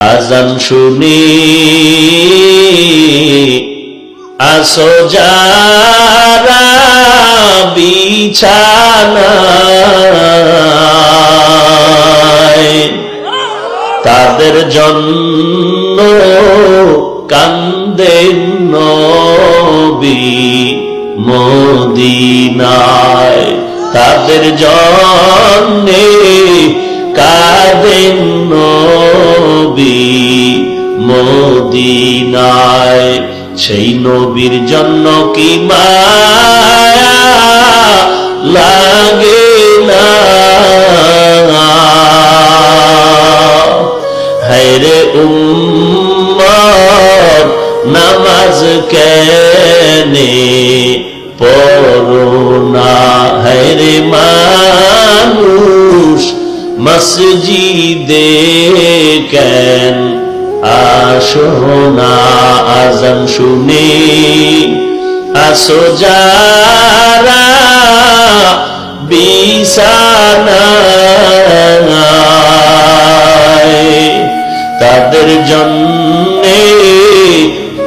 আজান শুনি আসো যারা তাদের জন্য কান্দেন নবী মদিনায়। তাদের জন্যে কাঁদেন মদিনায়, সেই নবীর জন্য কি মায়া লাগে না? হায়রে উম্মত, নামাজ কেনে পড়না হায়রে মানুষ, মসজিদে কেন আসো না আজান শুনে। আসো যারা বিছানায়, তাদের জন্যে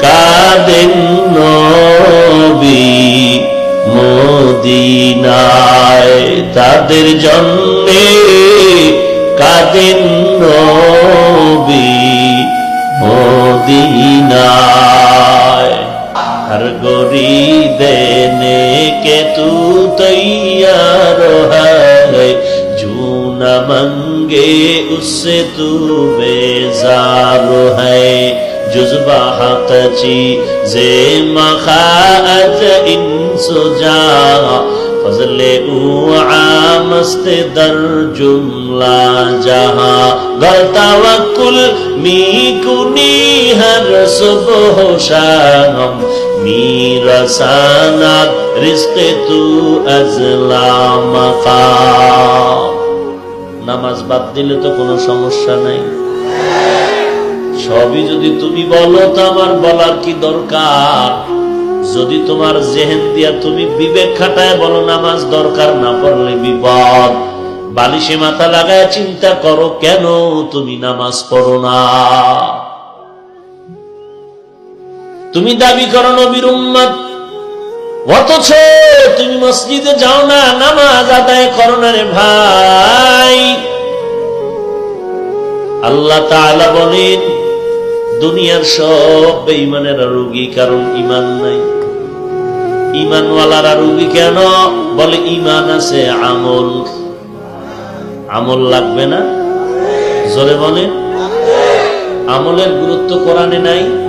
কাদেন নবী মদিনায়। তাদের জন্যে কাদেন নবী মদিনায় हर गोरी देने के तू तैयार है जू न मंगे उससे तू बेजार है जुज्बा हकची जे मखात इन सुजा फजले ऊ आमस्त दर जुमला जहां गलता वकुल मी कुनी فيها الصبح شام ميرسانات رزق নামাজ বাদ দিলে তো কোনো সমস্যা নাই। সবই যদি তুমি বলো তো আমার বলার কি দরকার? যদি তোমার জেহেন দিয়া তুমি বিবেক খাটায় বলো নামাজ দরকার, না পড়লে বিপদ। বালিশে মাথা লাগায় চিন্তা করো কেন তুমি নামাজ পড়ো না? তুমি দাবি করো নবীর উম্মত। অথচ তুমি মসজিদে যাও না, নামাজ আদায় করো না রে ভাই। আল্লাহ তাআলা বলেন, দুনিয়ার সব বেঈমানেরা রোগী, কারণ ইমান নাই। ইমানওয়ালারা রোগী কেন? বলে ইমান আছে আমল। আমল লাগবে না? জোরে বলে আমলের গুরুত্ব কোরআনে নাই।